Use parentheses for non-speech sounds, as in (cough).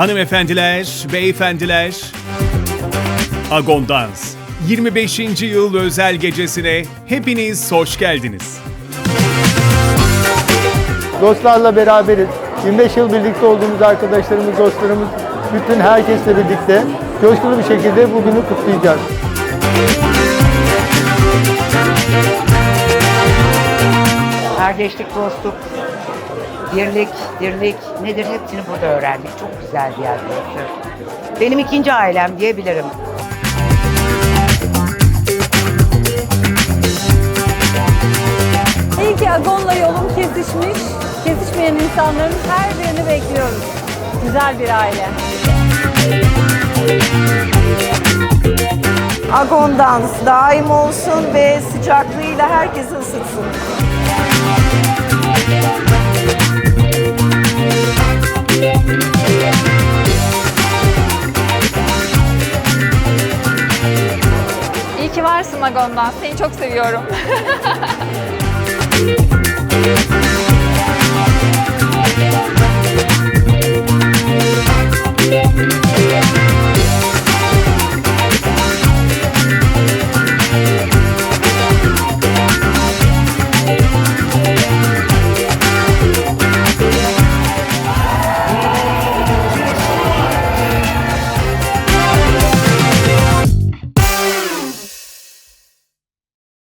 Hanımefendiler, beyefendiler, Agondans 25. yıl özel gecesine hepiniz hoş geldiniz. Dostlarla beraberiz. 25 yıl birlikte olduğumuz arkadaşlarımız, dostlarımız, bütün herkesle birlikte coşkulu bir şekilde bugünü kutlayacağız. Kardeşlik, dostluk, birlik, dirlik nedir hepsini burada öğrendik. Çok güzel bir yer burası. Benim ikinci ailem diyebilirim. İyi ki Agon'la yolum kesişmiş. Kesişmeyen insanların her birini bekliyoruz. Güzel bir aile. Agon Dans daim olsun ve sıcaklığıyla herkesi ısıtsın. İyi ki varsın Agon'dan. Seni çok seviyorum. (laughs)